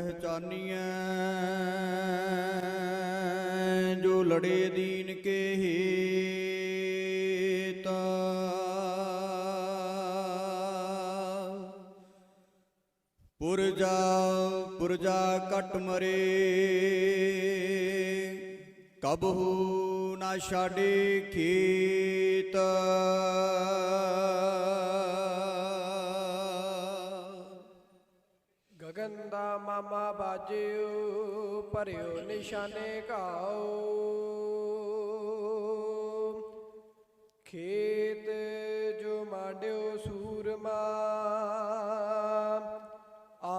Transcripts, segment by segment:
ਪਹਿਚਾਨੀਐ। ਜੋ ਲੜੇ ਦੀਨ ਕੇ ਹੇਤਾ। ਪੁਰਜਾ ਪੁਰਜਾ ਕਟ ਮਰੇ। ਕਬਹੂ ਨਾ ਛਾੜੇ ਖੇਤ। ਦਾ ਬਾਜਿਓ, ਭਰਿਓ ਨਿਸ਼ਾਨੇ ਘਾਓ। ਖੇਤ ਜੋ ਮਾਡਿਓ ਸੂਰਮਾ,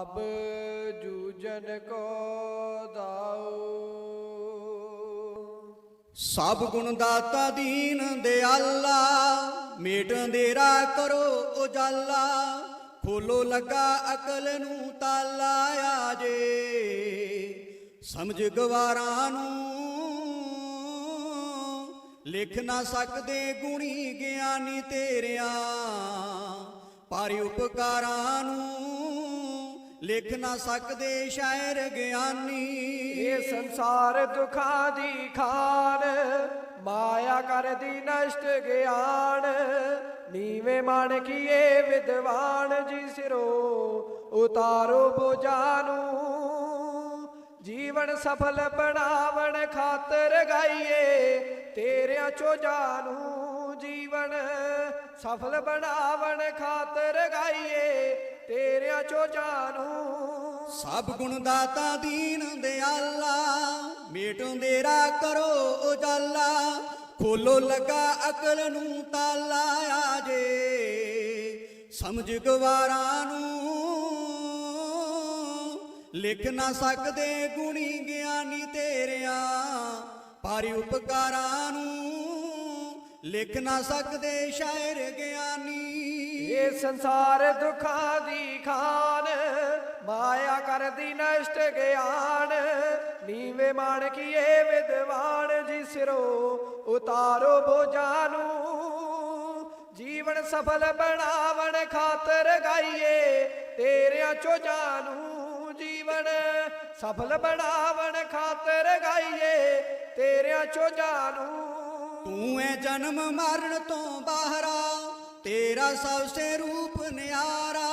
ਅਬ ਜੂਜਨ ਕੋ ਦਾਓ। ਸਭ ਗੁਣ ਦਾਤਾ ਦੀਨ ਦਿਆਲਾ, ਮੇਟ ਅੰਧੇਰਾ ਕਰੋ ਉਜਾਲਾ। ਖੋਲੋ ਲੱਗਾ ਅਕਲ ਨੂੰ ਤਾਲਾ ਜੇ ਸਮਝ ਗਵਾਰਾਂ ਨੂੰ। ਲਿਖ ਨਾ ਸਕਦੇ ਗੁਣੀ ਗਿਆਨੀ ਤੇਰਿਆਂ। ਪਾਰੀ ਉਪਕਾਰਾਂ ਨੂੰ ਲਿਖ ਨਾ ਸਕਦੇ ਸ਼ਾਇਰ ਗਿਆਨੀ। ਇਹ ਸੰਸਾਰ ਦੁਖਾਂ ਦੀ ਖਾਨ, ਮਾਇਆ ਕਰਦੀ ਨਸ਼ਟ ਗਿਆਨ। ਨੀਵੇਂ ਮਨ ਕੀਏ ਵਿਦਵਾਨ ਜੀ ਸਿਰੋ, ਉਤਾਰੋ ਬੋਝਾਂ ਨੂੰ। ਜੀਵਨ ਸਫਲ ਬਣਾਵਣ ਖਾਤਰ ਗਾਈਏ ਤੇਰਿਆਂ ਚੋਜਾਂ ਨੂੰ। ਜੀਵਨ ਸਫਲ ਬਣਾਵਣ ਖਾਤਰ ਗਾਈਏ ਤੇਰਿਆਂ ਚੋਜਾਂ ਨੂੰ। ਸਭ ਗੁਣ ਦਾਤਾ ਦੀਨ ਦਿਆਲਾ, ਮੇਟ ਅੰਧੇਰਾ ਕਰੋ ਉਜਾਲਾ, ਖੋਲੋ ਲੱਗਾ ਅਕਲ ਨੂੰ ਤਾਲਾ। ਸਮਝ ਗਵਾਰਾਂ ਨੂੰ ਲਿਖ ਨਾ ਸਕਦੇ ਗੁਣੀ ਗਿਆਨੀ ਤੇਰਿਆਂ, ਪਾਰੀ ਉਪਕਾਰਾਂ ਨੂੰ ਲਿਖ ਨਾ ਸਕਦੇ ਸ਼ਾਇਰ ਗਿਆਨੀ। ਇਹ ਸੰਸਾਰ ਦੁੱਖਾਂ ਦੀ ਖਾਨ, ਮਾਇਆ ਕਰਦੀ ਨਸ਼ਟ ਗਿਆਨ। ਨੀਵੇਂ ਮਾਣ ਕੀਏ ਵਿਦਵਾਨ, ਜਿਸਰੋ ਉਤਾਰੋ ਬੋਝਾਂ ਨੂੰ। ਜੀਵਨ ਸਫਲ ਬਣਾਵਣ ਖਾਤਰ ਗਾਈਏ, ਤੇਰਿਆਂ ਚੋਜਾਂ ਨੂੰ ਜੀਵਨ ਸਫਲ ਬਣਾਵਣ ਖਾਤਰ ਗਾਈਏ, ਤੇਰਿਆਂ ਚੋਜਾਂ ਨੂੰ ਤੂੰ ਐ ਜਨਮ ਮਰਨ ਤੋਂ ਬਾਹਰਾ ਤੇਰਾ ਸਭ ਸੇ ਰੂਪ ਨਿਆਰਾ,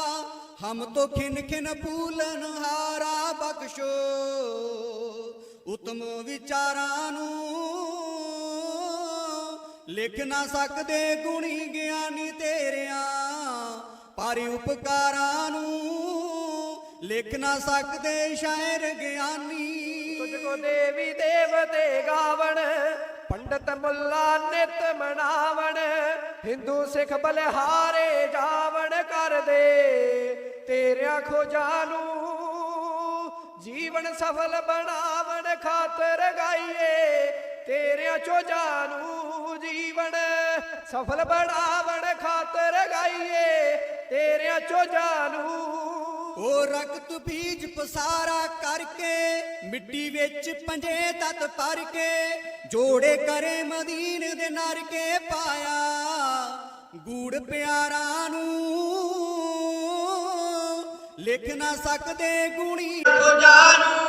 ਹਮ ਤੋ ਖਿਨ ਖਿਨ ਭੂਲਨ ਹਾਰਾ ਬਖਸ਼ੋ, ਉਤਮ ਵਿਚਾਰਾਂ ਨੂੰ ਲਿਖ ਨਾ ਸਕਦੇ ਗੁਣੀ ਗਿਆਨੀ ਤੇਰਿਆਂ, ਪਾਰੀ ਉਪਕਾਰਾਂ ਨੂੰ ਲਿਖ ਨਾ ਸਕਦੇ ਸ਼ਾਇਰ ਗਿਆਨੀ। ਤੁਝ ਕੋ ਦੇਵੀ ਦੇਵਤੇ ਗਾਵਣ, ਪੰਡਤ ਮੁੱਲਾ ਨਿਤ ਮਨਾਵਣ, ਹਿੰਦੂ ਸਿੱਖ ਬਲਿਹਾਰੇ ਜਾਵਣ ਕਰਦੇ, ਤੇਰਿਆਂ ਖੋਜਾਂ ਨੂੰ ਜੀਵਨ ਸਫਲ ਬਣਾਵਣ ਖਾਤਰ ਗਾਈਏ, ਤੇਰਿਆਂ ਚੋਜਾਂ ਨੂੰ ਜੀਵਨ ਸਫਲ ਬਣਾਵਣ ਖਾਤਰ ਗਾਈਏ ਤੇਰਿਆਂ ਚੋਜਾਂ ਨੂੰ ਉਹ ਰਕਤ ਬੀਜ ਪਸਾਰਾ ਕਰਕੇ ਮਿੱਟੀ ਵਿੱਚ ਪੰਜੇ ਤਤ ਭਰ ਕੇ ਜੋੜੇ ਕਰੇ ਮਦੀਨ ਦੇ ਨਰ ਕੇ ਪਾਇਆ। ਗੂੜ ਪਿਆਰਾਂ ਨੂੰ ਲਿਖ ਨਾ ਸਕਦੇ ਗੁਣੀ। ਜਾਨੂ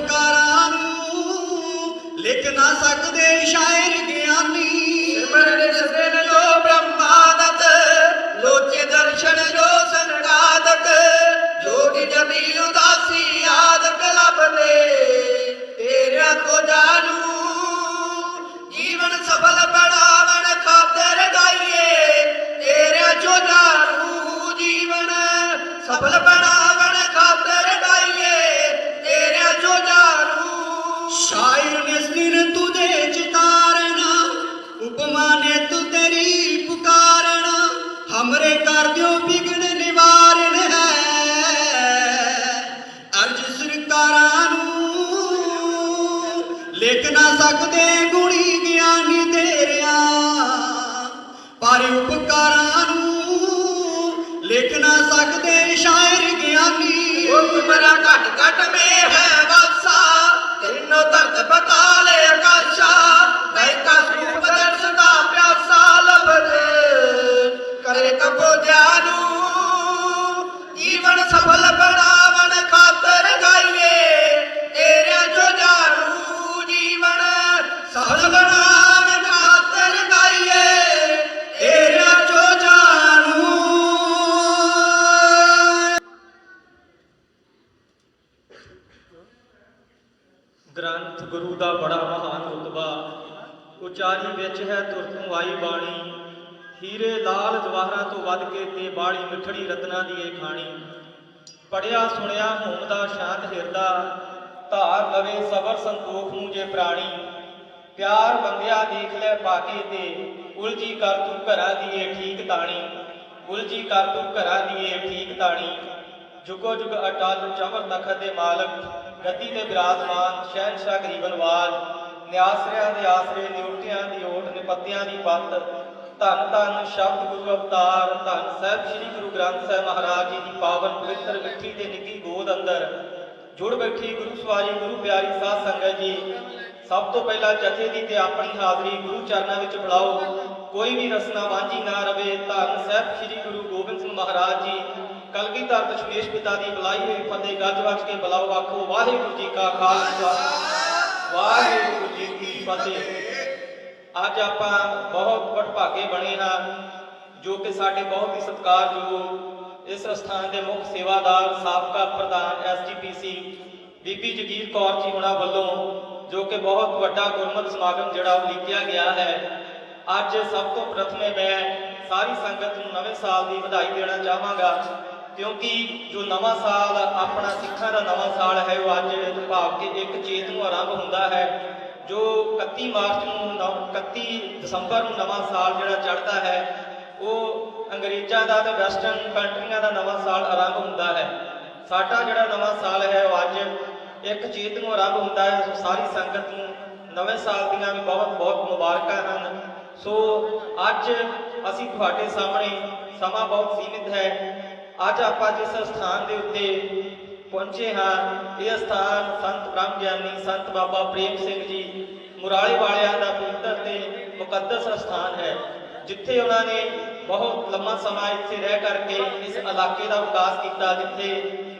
ਪਰ ਨੂੰ ਲਿਖ ਨਾ ਸਕਦੇ ਸ਼ਾਇਰ ਗਿਆਨੀ। ਸਿਮਰਨ ਜਿਸਨ ਜੋ ਬ੍ਰਹਮਾਦਤ, ਲੋਚੇ ਦਰਸ਼ਨ ਜੋ ਸੰਗਾਦਕ, ਜੋਗੀ ਜਮੀਲ ਉਦਾਸੀ ਆਦਕ ਲਬਦੇ ਤੇਰਾ ਕੋ ਜਾਨੂ ਜੀਵਨ ਸਫਲ ਬਣਾਵਣ ਖਾਤਰ ਗਾਈਏ। ਤੇਰਾ ਜੋ ਜਾਨੂ ਜੀਵਨ ਸਫਲ ਜ਼ਿਕਰ ਤੁਦੇ ਹਮਰੇ ਕਰ ਦਿਓ ਵਿਗੜ ਨਿਵਾਰਨ ਹੈ। ਅਰਜ ਨਾ ਸਕਦੇ ਗੁਣੀ ਗਿਆਨੀ ਤੇਰਿਆ, ਪਰ ਉਪਕਾਰਾਂ ਨੂੰ ਲਿਖ ਨਾ ਸਕਦੇ ਸ਼ਾਇਰ ਗਿਆਨੀ। ਉਹ ਮੇਰਾ ਮੇ ਹੈ ਵਾਸਾ ਤੈਨੂੰ ਤਰਤ ਪਤਾ ਲਾਲ ਜਵਾਹਰਾਂ ਤੋਂ ਵੱਧ ਕੇ ਤੇ ਬਾੜੀ ਮਿੱਠੜੀ ਰਤਨਾ ਦੀ ਇਹ ਖਾਣੀ। ਪੜਿਆ ਸੁਣਿਆ ਹੋਮ ਦਾ ਸ਼ਾਂਤ ਹਿਰਦਾ, ਧਾਰ ਲਵੇ ਸਬਰ ਸੰਤੋਖ ਨੂੰ ਜੇ ਪ੍ਰਾਣੀ। ਪਿਆਰ ਬੰਦਿਆ ਦੇਖ ਲੈ ਪਾਕੇ ਤੇ ਉਲਜੀ ਕਰ ਤੂੰ ਘਰਾਂ ਦੀ ਏ ਠੀਕ ਤਾਣੀ। ਉਲਜੀ ਕਰ ਤੂੰ ਘਰਾਂ ਦੀ ਏ ਠੀਕ ਤਾਣੀ। ਜੁਗੋ ਜੁਗ ਅਟਲ ਚਮਰ ਤਖਤ ਦੇ ਮਾਲਕ, ਗਤੀ ਤੇ ਬਿਰਾਜਮਾਨ, ਸ਼ਹਿਨਸ਼ਾਹ ਗਰੀਬਨਵਾਜ ਨਿਆਸਰਿਆਂ ਦੇ ਆਸਰੇ ਨਿਉਟਿਆਂ ਦੀ ਓਟ, ਨਿਪੱਤਿਆਂ ਦੀ ਪੱਤ ਧੰਨ ਧੰਨ ਸ਼ਬਦ ਗੁਰੂ ਅਵਤਾਰ, ਧੰਨ ਸਾਹਿਬ ਸ੍ਰੀ ਗੁਰੂ ਗ੍ਰੰਥ ਸਾਹਿਬ ਮਹਾਰਾਜ ਜੀ ਦੀ ਪਾਵਨ ਪਵਿੱਤਰ ਮਿੱਠੀ ਤੇ ਨਿੱਕੀ ਗੋਦ ਅੰਦਰ। ਜੁੜ ਬੈਠੀ ਗੁਰੂ ਸਵਾਰੀ, ਗੁਰੂ ਪਿਆਰੀ ਸਾਧ ਸੰਗਤ ਜੀ। ਸਭ ਤੋਂ ਪਹਿਲਾਂ ਜਥੇ ਦੀ ਤੇ ਆਪਣੀ ਹਾਜ਼ਰੀ ਗੁਰੂ ਚਰਨਾਂ ਵਿੱਚ ਬੁਲਾਓ। ਕੋਈ ਵੀ ਰਸਨਾ ਵਾਂਝੀ ਨਾ ਰਵੇ। ਧੰਨ ਸਾਹਿਬ ਸ੍ਰੀ ਗੁਰੂ ਗੋਬਿੰਦ ਸਿੰਘ ਮਹਾਰਾਜ ਜੀ। ਕਲਗੀਧਰ ਦਸ਼ਮੇਸ਼ ਪਿਤਾ ਦੀ ਬੁਲਾਈ ਹੋਈ ਫਤਿਹ ਗੱਜ ਵੱਜ ਕੇ ਬੁਲਾਓ। ਆਖੋ, ਵਾਹਿਗੁਰੂ ਜੀ ਕਾ ਖਾਲਸਾ। ਵਾਹਿਗੁਰੂ ਜੀ ਕੀ ਫਤਿਹ। ਅੱਜ ਆਪਾਂ ਬਹੁਤ ਵਡਭਾਗੇ ਬਣੇ ਹਾਂ, ਜੋ ਕਿ ਸਾਡੇ ਬਹੁਤ ਹੀ ਸਤਿਕਾਰਯੋਗ ਇਸ ਸਥਾਨ ਦੇ ਮੁੱਖ ਸੇਵਾਦਾਰ, ਸਾਬਕਾ ਪ੍ਰਧਾਨ ਐਸਜੀਪੀਸੀ ਬੀਬੀ ਜਗੀਰ ਕੌਰ ਜੀ ਹੁਣਾਂ ਵੱਲੋਂ, ਜੋ ਕਿ ਬਹੁਤ ਵੱਡਾ ਗੁਰਮਤਿ ਸਮਾਗਮ ਜਿਹੜਾ ਉਹ ਲਿਖਿਆ ਗਿਆ ਹੈ। ਅੱਜ ਸਭ ਤੋਂ ਪ੍ਰਥਮੇ ਮੈਂ ਸਾਰੀ ਸੰਗਤ ਨੂੰ ਨਵੇਂ ਸਾਲ ਦੀ ਵਧਾਈ ਦੇਣਾ ਚਾਹਾਂਗਾ, ਕਿਉਂਕਿ ਜੋ ਨਵਾਂ ਸਾਲ ਆਪਣਾ ਸਿੱਖਾਂ ਦਾ ਨਵਾਂ ਸਾਲ ਹੈ, ਉਹ ਅੱਜ ਭਾਵ ਕਿ ਇੱਕ ਚੇਤ ਨੂੰ ਆਰੰਭ ਹੁੰਦਾ ਹੈ। ਜੋ 31 ਮਾਰਚ ਨੂੰ ਨਵ- 31 ਦਸੰਬਰ ਨੂੰ ਨਵਾਂ ਸਾਲ ਜਿਹੜਾ ਚੜ੍ਹਦਾ ਹੈ, ਉਹ ਅੰਗਰੇਜ਼ਾਂ ਦਾ ਤੇ ਵੈਸਟਰਨ ਕੰਟਰੀਆਂ ਦਾ ਨਵਾਂ ਸਾਲ ਆਰੰਭ ਹੁੰਦਾ ਹੈ। ਸਾਡਾ ਜਿਹੜਾ ਨਵਾਂ ਸਾਲ ਹੈ, ਉਹ ਅੱਜ ਇੱਕ ਚੇਤ ਨੂੰ ਆਰੰਭ ਹੁੰਦਾ ਹੈ, ਸਾਰੀ ਸੰਗਤ ਨੂੰ ਨਵੇਂ ਸਾਲ ਦੀਆਂ ਵੀ ਬਹੁਤ ਬਹੁਤ ਮੁਬਾਰਕਾਂ ਹਨ। ਸੋ ਅੱਜ ਅਸੀਂ ਤੁਹਾਡੇ ਸਾਹਮਣੇ ਸਮਾਂ ਬਹੁਤ ਸੀਮਿਤ ਹੈ। ਅੱਜ ਆਪਾਂ ਜਿਸ ਸਥਾਨ ਦੇ ਉੱਤੇ ਪਹੁੰਚੇ ਹਾਂ। ਇਹ ਸਥਾਨ ਸੰਤ ਬ੍ਰਹਮ ਗਿਆਨੀ ਸੰਤ ਬਾਬਾ ਪ੍ਰੇਮ ਸਿੰਘ ਜੀ ਮੁਰਾਲੇ ਵਾਲਿਆਂ ਦਾ ਪਵਿੱਤਰ ਤੇ ਮੁਕੱਦਸ ਸਥਾਨ ਹੈ, ਜਿੱਥੇ ਉਹਨਾਂ ਨੇ ਬਹੁਤ ਲੰਮਾ ਸਮਾਂ ਇੱਥੇ ਰਹਿ ਕਰਕੇ ਇਸ ਇਲਾਕੇ ਦਾ ਵਿਕਾਸ ਕੀਤਾ, ਜਿੱਥੇ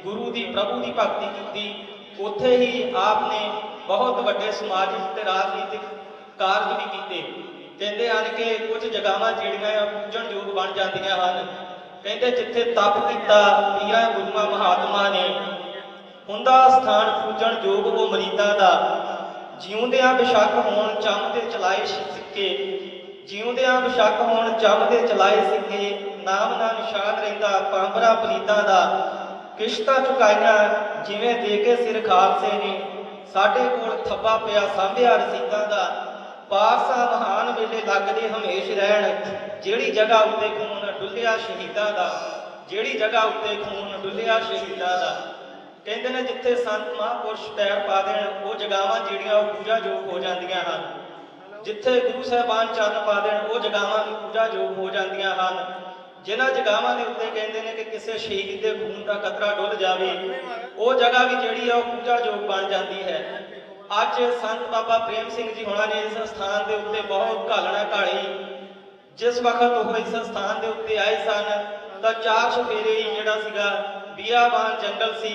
ਗੁਰੂ ਦੀ, ਪ੍ਰਭੂ ਦੀ ਭਗਤੀ ਕੀਤੀ। ਉੱਥੇ ਹੀ ਆਪ ਨੇ ਬਹੁਤ ਵੱਡੇ ਸਮਾਜਿਕ ਤੇ ਰਾਜਨੀਤਿਕ ਕਾਰਜ ਵੀ ਕੀਤੇ। ਕਹਿੰਦੇ ਹਨ ਕਿ ਕੁਝ ਜਗ੍ਹਾਵਾਂ ਜਿਹੜੀਆਂ ਆ, ਪੂਜਣਯੋਗ ਬਣ ਜਾਂਦੀਆਂ ਹਨ। ਕਹਿੰਦੇ ਜਿੱਥੇ ਤਪ ਕੀਤਾ, ਪੀਰਾਂ ਗੁਰੂਆਂ ਮਹਾਤਮਾ ਨੇ। ਹੁੰਦਾ ਸਥਾਨ ਪੂਜਣ ਯੋਗ ਉਹ ਮਰੀਦਾਂ ਦਾ। ਜਿਉਂਦਿਆਂ ਬਿਸ਼ੱਕ ਹੋਣ ਚੰਮ ਤੇ ਚਲਾਏ ਸਿੱਕੇ। ਜਿਉਂਦਿਆਂ ਬਿਸ਼ੱਕ ਹੋਣ ਚੰਮ ਤੇ ਚਲਾਏ ਸਿੱਕੇ, ਨਾਮ ਦਾ ਨਿਸ਼ਾਨ ਰਹਿੰਦਾ ਪਾਂਬਰਾ ਪਲੀਤਾਂ ਦਾ। ਕਿਸ਼ਤਾਂ ਚੁਕਾਈਆਂ ਜਿਵੇਂ ਦੇ ਕੇ ਸਿਰ ਖਾਲਸੇ ਨੇ। ਸਾਡੇ ਕੋਲ ਥੱਬਾ ਪਿਆ ਸਾਂਭਿਆ ਰਸੀਦਾਂ ਦਾ। ਪਾਰਸਾ ਮਹਾਨ ਵੇਲੇ ਲੱਗਦੇ ਹਮੇਸ਼ ਰਹਿਣ, ਜਿਹੜੀ ਜਗ੍ਹਾ ਉੱਤੇ ਖੂਨ ਡੁੱਲਿਆ ਸ਼ਹੀਦਾਂ ਦਾ, ਜਿਹੜੀ ਜਗ੍ਹਾ ਉੱਤੇ ਖੂਨ ਡੁੱਲਿਆ ਸ਼ਹੀਦਾਂ ਦਾ। ਕਹਿੰਦੇ ਨੇ ਜਿੱਥੇ ਸੰਤ ਮਹਾਂਪੁਰਸ਼ ਪੈਰ ਪਾ ਦੇਣ, ਉਹ ਜਗਾਵਾਂ ਜਿਹੜੀਆਂ ਉਹ ਪੂਜਾਯੋਗ ਹੋ ਜਾਂਦੀਆਂ ਹਨ। ਜਿੱਥੇ ਗੁਰੂ ਸਾਹਿਬਾਨ ਚਰਨ ਪਾ ਦੇਣ, ਉਹ ਜਗਾਵਾਂ ਵੀ ਪੂਜਾਯੋਗ ਹੋ ਜਾਂਦੀਆਂ ਹਨ। ਜਿਨ੍ਹਾਂ ਜਗਾਵਾਂ ਦੇ ਉੱਤੇ ਕਹਿੰਦੇ ਨੇ ਕਿ ਕਿਸੇ ਸ਼ਹੀਦ ਦੇ ਖੂਨ ਦਾ ਕਤਰਾ ਡੁੱਲ ਜਾਵੇ, ਉਹ ਜਗ੍ਹਾ ਵੀ ਜਿਹੜੀ ਆ ਉਹ ਪੂਜਾਯੋਗ ਬਣ ਜਾਂਦੀ ਹੈ। ਅੱਜ ਸੰਤ ਬਾਬਾ ਪ੍ਰੇਮ ਸਿੰਘ ਜੀ ਹੋਣਾ ਨੇ ਇਸ ਸਥਾਨ ਦੇ ਉੱਤੇ ਬਹੁਤ ਘਾਲਣਾ ਘਾਲੀ। ਜਿਸ ਵਕਤ ਉਹ ਇਸ ਸਥਾਨ ਦੇ ਉੱਤੇ ਆਏ ਸਨ, ਤਾਂ ਚਾਰ ਚਫੇਰੇ ਹੀ ਜਿਹੜਾ ਸੀਗਾ ਬੀਆਬਾਨ ਜੰਗਲ ਸੀ।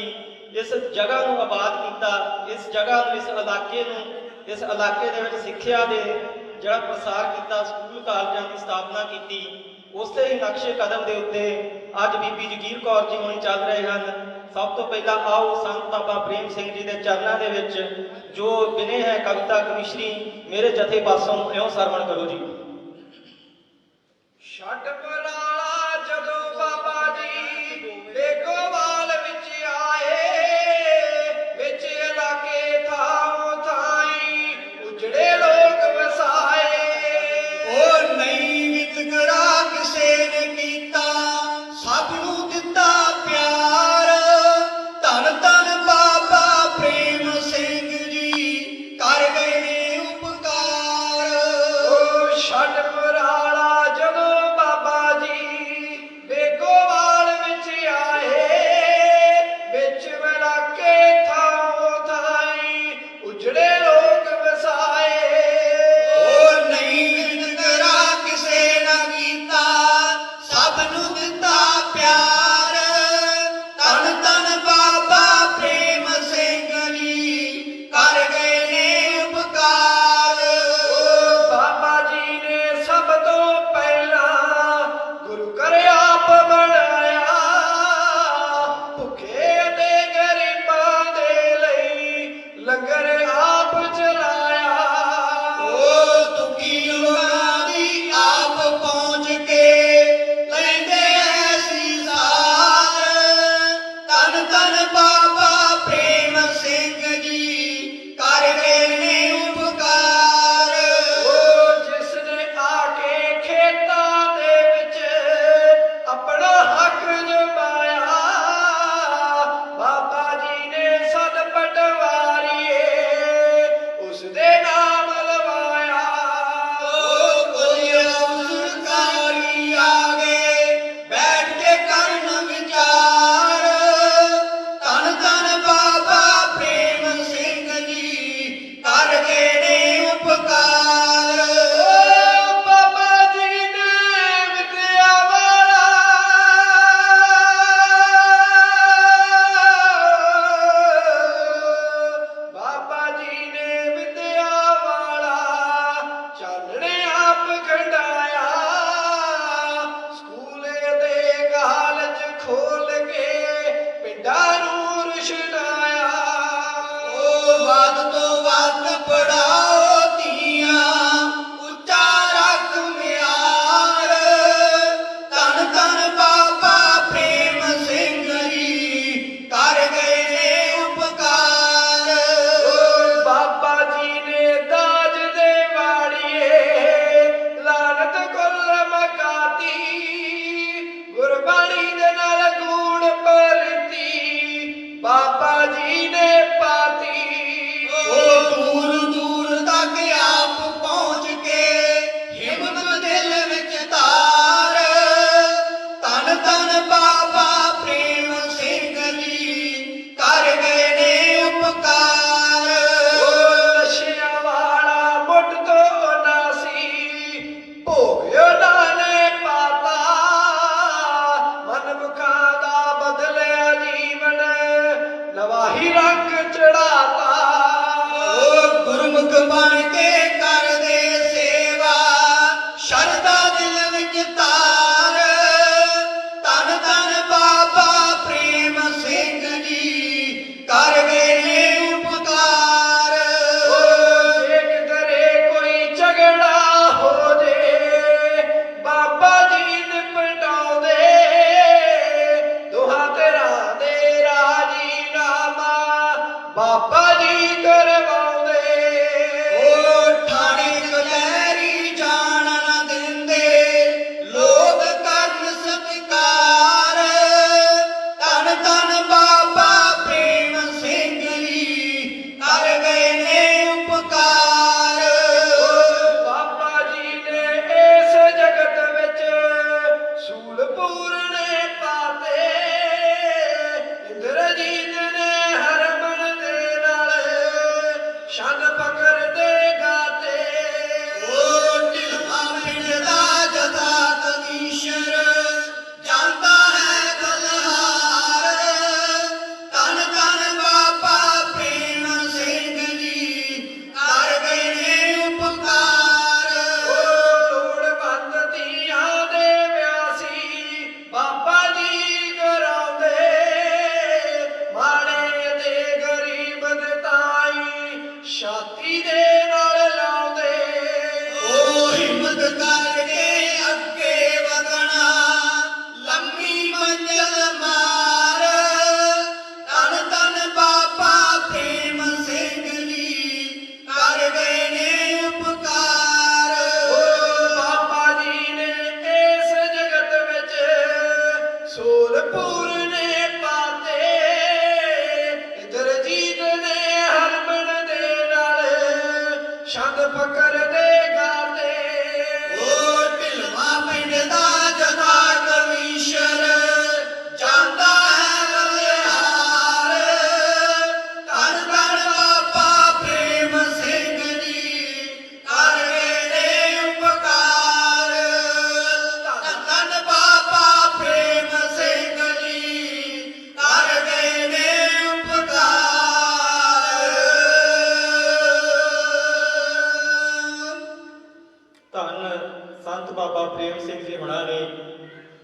ਇਸ ਜਗ੍ਹਾ ਨੂੰ ਆਬਾਦ ਕੀਤਾ। ਇਸ ਜਗ੍ਹਾ ਨੂੰ, ਇਸ ਇਲਾਕੇ ਨੂੰ, ਇਸ ਇਲਾਕੇ ਦੇ ਵਿੱਚ ਸਿੱਖਿਆ ਦੇ ਜਿਹੜਾ ਪ੍ਰਸਾਰ ਕੀਤਾ, ਸਕੂਲ ਕਾਲਜਾਂ ਦੀ ਸਥਾਪਨਾ ਕੀਤੀ। ਉਸੇ ਹੀ ਨਕਸ਼ੇ ਕਦਮ ਦੇ ਉੱਤੇ ਅੱਜ ਬੀਬੀ ਜਗੀਰ ਕੌਰ ਜੀ ਹੁਣੀ ਚੱਲ ਰਹੇ ਹਨ। ਸਭ ਤੋਂ ਪਹਿਲਾਂ ਆਓ ਸੰਤ ਬਾਬਾ ਪ੍ਰੇਮ ਸਿੰਘ ਜੀ ਦੇ ਚਰਨਾਂ ਦੇ ਵਿੱਚ, ਜੋ ਬਿਨੇ ਹੈ ਕਵਿਤਾ ਕਮਿਸ਼ਰੀ ਮੇਰੇ ਜਥੇ ਪਾਸੋਂ ਇਉਂ ਸਰਵਣ ਕਰੋ ਜੀ। ਛੱਡ ਪਰਾਲਾ लंगर ਸ਼ਨ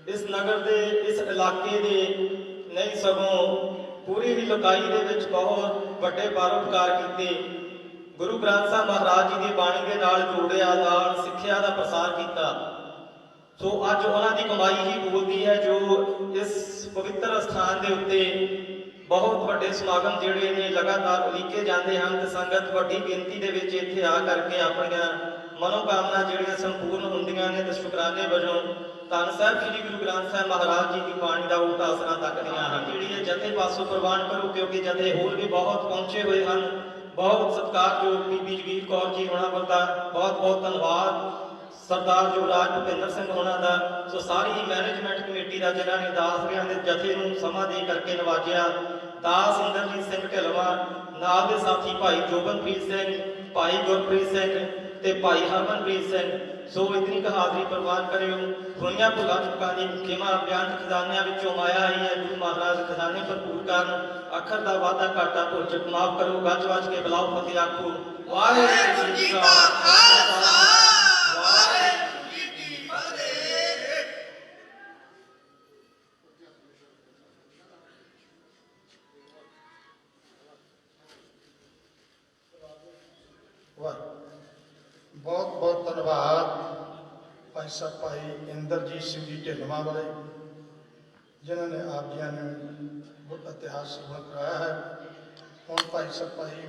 ਇਸ ਨਗਰ ਦੇ, ਇਸ ਇਲਾਕੇ ਦੇ ਨਹੀਂ ਸਗੋਂ ਪੂਰੀ ਹੀ ਲੋਕਾਈ ਦੇ ਵਿੱਚ ਬਹੁਤ ਵੱਡੇ ਪਰਉਪਕਾਰ ਕੀਤੇ। ਗੁਰੂ ਗ੍ਰੰਥ ਸਾਹਿਬ ਮਹਾਰਾਜ ਜੀ ਦੀ ਬਾਣੀ ਦੇ ਨਾਲ ਜੋੜਿਆ, ਨਾਲ ਸਿੱਖਿਆ ਦਾ ਪ੍ਰਸਾਰ ਕੀਤਾ। ਸੋ ਅੱਜ ਉਹਨਾਂ ਦੀ ਕਮਾਈ ਹੀ ਬੋਲਦੀ ਹੈ, ਜੋ ਇਸ ਪਵਿੱਤਰ ਸਥਾਨ ਦੇ ਉੱਤੇ ਬਹੁਤ ਵੱਡੇ ਸਮਾਗਮ ਜਿਹੜੇ ਨੇ ਲਗਾਤਾਰ ਉਲੀਕੇ ਜਾਂਦੇ ਹਨ ਤੇ ਸੰਗਤ ਵੱਡੀ ਗਿਣਤੀ ਦੇ ਵਿੱਚ ਇੱਥੇ ਆ ਕਰਕੇ ਆਪਣੀਆਂ ਮਨੋਕਾਮਨਾ ਜਿਹੜੀਆਂ ਸੰਪੂਰਨ ਹੁੰਦੀਆਂ ਨੇ ਤੇ ਸ਼ੁਕਰਾਨੇ ਵਜੋਂ ਧੰਨ ਸਾਹਿਬ, ਸ੍ਰੀ ਗੁਰੂ ਗ੍ਰੰਥ ਸਾਹਿਬ ਮਹਾਰਾਜ ਜੀ ਦੀ ਬਾਣੀ ਦਾ ਉਲਟਾ ਅਸਰਾਂ ਤੱਕਦੀਆਂ ਹਨ। ਜਿਹੜੀ ਇਹ ਜਥੇ ਪਾਸੋਂ ਪ੍ਰਵਾਨ ਕਰੋ, ਕਿਉਂਕਿ ਜਥੇ ਹੋਰ ਵੀ ਬਹੁਤ ਪਹੁੰਚੇ ਹੋਏ ਹਨ। ਬਹੁਤ ਸਤਿਕਾਰਯੋਗ ਬੀਬੀ ਜਗੀਰ ਕੌਰ ਜੀ ਹੋਣਾ ਵੱਲੋਂ ਬਹੁਤ ਬਹੁਤ ਧੰਨਵਾਦ। ਸਰਦਾਰ ਯੁਵਰਾਜ ਭੁਪਿੰਦਰ ਸਿੰਘ ਹੋਣਾ ਦਾ। ਸੋ ਸਾਰੀ ਹੀ ਮੈਨੇਜਮੈਂਟ ਕਮੇਟੀ ਦਾ ਜਿਨ੍ਹਾਂ ਨੇ ਦਾਸਰਿਆਂ ਦੇ ਜਥੇ ਨੂੰ ਸਮਾਂ ਦੇ ਕਰਕੇ ਨਵਾਜਿਆ। ਦਾਸ ਇੰਦਰਜੀਤ ਸਿੰਘ ਢਿਲਵਾ, ਨਾਲ ਦੇ ਸਾਥੀ ਭਾਈ ਜੋਬਨਪ੍ਰੀਤ ਸਿੰਘ, ਭਾਈ ਗੁਰਪ੍ਰੀਤ ਸਿੰਘ ਤੇ ਭਾਈ ਹਰਮਨਪ੍ਰੀਤ ਸਿੰਘ, ਸੋ ਇਤਨੀ ਕੁ ਹਾਜ਼ਰੀ ਪ੍ਰਵਾਨ ਕਰਿਓ। ਹੋਈਆਂ ਭੁੱਲਾਂ ਚੁੱਕਾਂ ਦੀ ਖਿਮਾ ਬਿਆਨ ਖਜ਼ਾਨਿਆਂ ਵਿੱਚੋਂ ਮਾਇਆ ਹੀ ਹੈ। ਗੁਰੂ ਮਹਾਰਾਜ ਖਜ਼ਾਨੇ ਭਰਪੂਰ ਕਰਨ, ਅੱਖਰ ਦਾ ਵਾਧਾ ਘਾਟਾ ਭੁੱਲ ਚੁੱਕ, ਮਾਫ ਕਰੋ, ਗੱਜ ਵੱਜ ਕੇ ਬੁਲਾਓ, ਫਤਿਹ ਆਖੋ। ਵਾਹਿਗੁਰੂ ਜੀ ਕਾ ਖਾਲਸਾ। ਸਿੰਘ ਜੀ ਢਿੱਲਵਾਂ ਵਾਲੇ, ਜਿਨ੍ਹਾਂ ਨੇ ਆਪ ਜੀਆਂ ਨੂੰ ਬਹੁਤ ਇਤਿਹਾਸ ਸਿਮਰਨ ਕਰਾਇਆ ਹੈ। ਹੁਣ ਭਾਈ ਸਾਹਿਬ ਭਾਈ